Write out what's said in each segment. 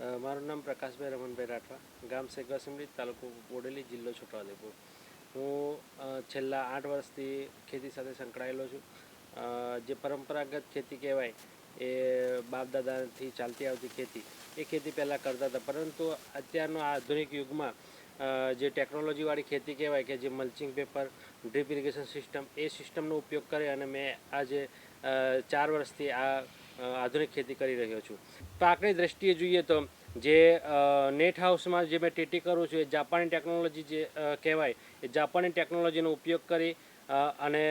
મારું નામ પ્રકાશભાઈ રમણભાઈ રાઠવા. ગામ સેગવાસમડી તાલુકો બોડેલી, જિલ્લો છોટાઉદેપુર. હું છેલ્લા આઠ વર્ષથી ખેતી સાથે સંકળાયેલો છું. જે પરંપરાગત ખેતી કહેવાય, એ બાપ દાદાથી ચાલતી આવતી ખેતી, એ ખેતી પહેલાં કરતા હતા. પરંતુ અત્યારનો આધુનિક યુગમાં જે ટેકનોલોજીવાળી ખેતી કહેવાય કે જે mulching paper, drip irrigation system, એ સિસ્ટમનો ઉપયોગ કરી અને મેં આજે ચાર વર્ષથી આ આધુનિક ખેતી કરી રહ્યો છું. પાકની દ્રષ્ટિએ જોઈએ તો જે નેટ હાઉસમાં જે મેં ટેટી કરું છું એ જાપાની ટેકનોલોજી જે કહેવાય એ જાપાની ટેકનોલોજીનો ઉપયોગ કરી અને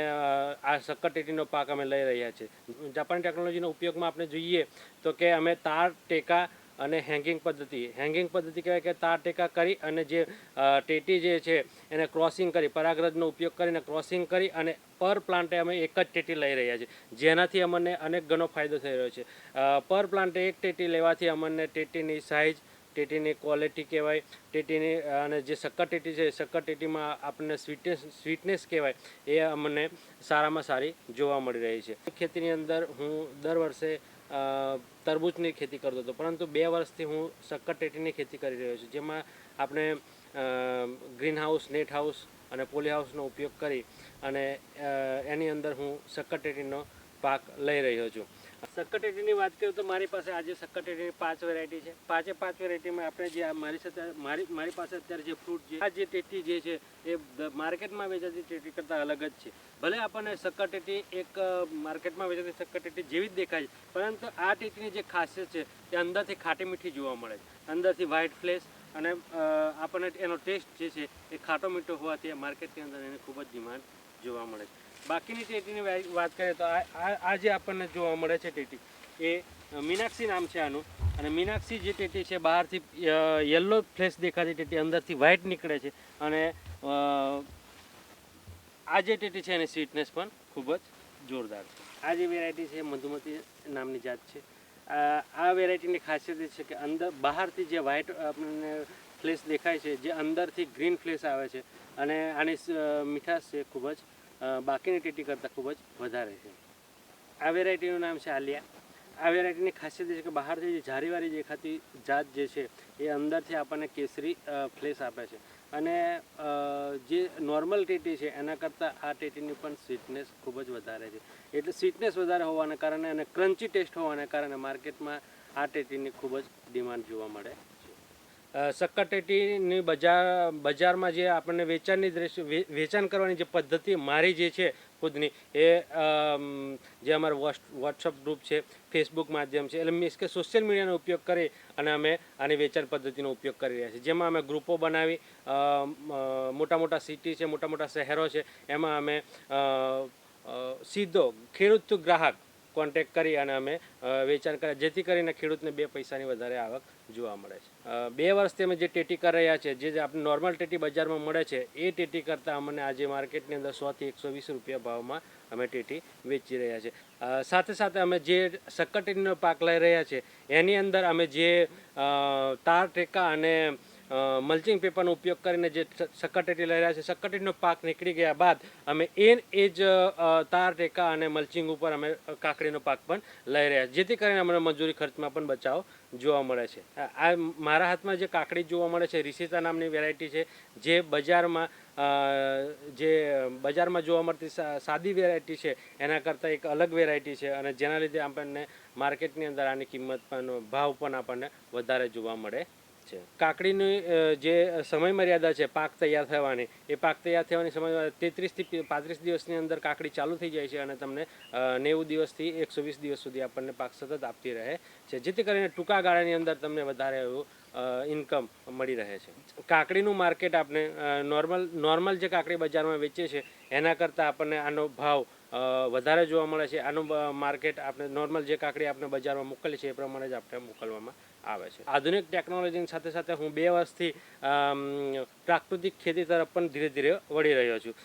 આ સક્કર ટેટીનો પાક અમે લઈ રહ્યા છીએ. જાપાની ટેકનોલોજીનો ઉપયોગમાં આપણે જોઈએ તો કે અમે તાર, ટેકા અને હેંગિંગ પદ્ધતિ. હેંગિંગ પદ્ધતિ કહેવાય કે તાર ટેકા કરી અને જે ટેટી જે છે એને ક્રોસિંગ કરી, પરાગરજનો ઉપયોગ કરીને ક્રોસિંગ કરી અને પર પ્લાન્ટે અમે એક જ ટેટી લઈ રહ્યા છીએ. જેનાથી અમને અનેક ગણો ફાયદો થઈ રહ્યો છે. પર પ્લાન્ટે એક ટેટી લેવાથી અમને ટેટીની સાઇઝ ટેટીની ક્વોલિટી કહેવાય, ટેટીની, અને જે શક્કર ટેટી છે શક્કર ટેટીમાં આપણને સ્વીટનેસ સ્વીટનેસ કહેવાય, એ અમને સારામાં સારી જોવા મળી રહી છે. ખેતીની અંદર હું દર વર્ષે તરબૂચની ખેતી કરતો હતો. પરંતુ બે વર્ષથી હું સક્કરટેટીની ખેતી કરી રહ્યો છું, જેમાં આપણે ગ્રીન હાઉસ નેટ હાઉસ અને પોલી હાઉસનો ઉપયોગ કરી અને એની અંદર હું સક્કર ટેટીનો પાક લઈ રહ્યો છું. સક્કરટેટીની વાત કરું તો મારી પાસે આજે સક્કરટેટીની પાંચ વેરાયટી છે. પાંચે પાંચ વેરાયટીમાં આપણે જે મારી સાથે મારી મારી પાસે અત્યારે જે ફ્રૂટ છે આ જે ટેટી જે છે, એ માર્કેટમાં વેચાતી ટેટી કરતાં અલગ જ છે. ભલે આપણને સક્કરટેટી એક માર્કેટમાં વેચાતી સક્કરટેટી જેવી જ દેખાય છે, પરંતુ આ ટેટીની જે ખાસિયત છે, એ અંદરથી ખાટી મીઠી જોવા મળે છે. અંદરથી વ્હાઇટ ફ્લેશ અને આપણને એનો ટેસ્ટ જે છે, એ ખાટો મીઠો હોવાથી માર્કેટની અંદર એની ખૂબ જ ડિમાન્ડ જોવા મળે છે. બાકીની ટેટીની વાત કરીએ તો આ જે આપણને જોવા મળે છે ટેટી, એ મીનાક્ષી નામ છે આનું. અને મીનાક્ષી જે ટેટી છે, બહારથી યલો ફ્લેશ દેખાતી ટેટી, અંદરથી વ્હાઇટ નીકળે છે. અને આ જે ટેટી છે, એની સ્વીટનેસ પણ ખૂબ જ જોરદાર છે. આ જે વેરાયટી છે મધુમતી નામની જાત છે. આ વેરાયટીની ખાસિયત એ છે કે અંદર, બહારથી જે વ્હાઇટ આપણને ફ્લેશ દેખાય છે, જે અંદરથી ગ્રીન ફ્લેશ આવે છે. અને આની મીઠાશ છે, ખૂબ જ બાકીની ટેટી કરતાં ખૂબ જ વધારે છે. આ વેરાયટીનું નામ છે આલિયા. આ વેરાયટીની ખાસિયત છે કે બહારથી જે ઝારીવાળી દેખાતી જાત જે છે એ અંદરથી આપણને કેસરી ફ્લેશ આપે છે. અને જે નોર્મલ ટેટી છે એના કરતાં આ ટેટીની પણ સ્વીટનેસ ખૂબ જ વધારે છે. એટલે સ્વીટનેસ વધારે હોવાને કારણે અને ક્રન્ચી ટેસ્ટ હોવાને કારણે માર્કેટમાં આ ટેટીની ખૂબ જ ડિમાન્ડ જોવા મળે. છે અ, શક્કર ટેટીની બજાર બજારમાં જે આપણને વેચાણની દ્રષ્ટિ વેચાણ કરવાની જે પદ્ધતિ મારી જે છે ખુદની એ જે અમારો વોટ્સ- વોટ્સઅપ ગ્રુપ છે ફેસબુક માધ્યમ છે એટલે મીન્સ કે સોશિયલ મીડિયાનો ઉપયોગ કરી અને અમે આની વેચાણ પદ્ધતિનો ઉપયોગ કરી રહ્યા છીએ. જેમાં અમે ગ્રુપો બનાવી મોટા મોટા સિટી છે મોટા મોટા શહેરો છે એમાં અમે સીધો ખેડૂત ગ્રાહક કોન્ટેક્ટ કરી અને અમે વેચાણ કર્યા. જેથી કરીને ખેડૂતને બે પૈસાની વધારે આવક જોવા મળે છે. બે વર્ષથી અમે જે ટેટી કરી રહ્યા છે, જે આપણે નોર્મલ ટેટી બજારમાં મળે છે, એ ટેટી કરતાં અમને આજે માર્કેટની અંદર સોથી એકસો વીસ રૂપિયા ભાવમાં અમે ટેટી વેચી રહ્યા છે. સાથે સાથે અમે જે શક્કર ટેટીનો પાક લઈ રહ્યા છે, એની અંદર અમે જે તાર ટેકા અને મલ્ચિંગ પેપરનો ઉપયોગ કરીને જે સક્કટેટી લઈ રહ્યા છે શક્કર પાક નીકળી ગયા બાદ અમે એ એ જ તાર, ટેકા અને મલ્ચિંગ ઉપર અમે કાકડીનો પાક પણ લઈ રહ્યા જેથી કરીને અમને મજૂરી ખર્ચમાં પણ બચાવ જોવા મળે છે. આ મારા હાથમાં જે કાકડી જોવા મળે છે રિસિતા નામની વેરાયટી છે, જે બજારમાં જે બજારમાં જોવા મળતી સાદી વેરાયટી છે, એના કરતાં એક અલગ વેરાયટી છે અને જેના લીધે આપણને માર્કેટની અંદર આની કિંમત પણ ભાવ પણ આપણને વધારે જોવા મળે છે. કાકડીની જે સમય મર્યાદા છે, પાક તૈયાર થવાની, એ પાક તૈયાર થવાની સમય તેત્રીસથી પાંત્રીસ દિવસની અંદર કાકડી ચાલુ થઈ જાય છે અને તમને નેવું દિવસથી એકસો વીસ દિવસ સુધી આપણને પાક સતત આપતી રહે છે, જેથી કરીને ટૂંકા ગાળાની અંદર તમને વધારે એવું ઇન્કમ મળી રહે છે. કાકડીનું માર્કેટ આપણે નોર્મલ નોર્મલ જે કાકડી બજારમાં વેચીએ છીએ એના કરતાં આપણને આનો ભાવ વધારે જોવા મળે છે. આનું માર્કેટ આપણે નોર્મલ જે કાકડી આપણે બજારમાં મોકલીએ છીએ એ પ્રમાણે જ આપણે મોકલવામાં આવે છે. આધુનિક ટેકનોલોજીની સાથે સાથે હું બે વર્ષથી પ્રાકૃતિક ખેતી તરફ પણ ધીરે ધીરે વળી રહ્યો છું.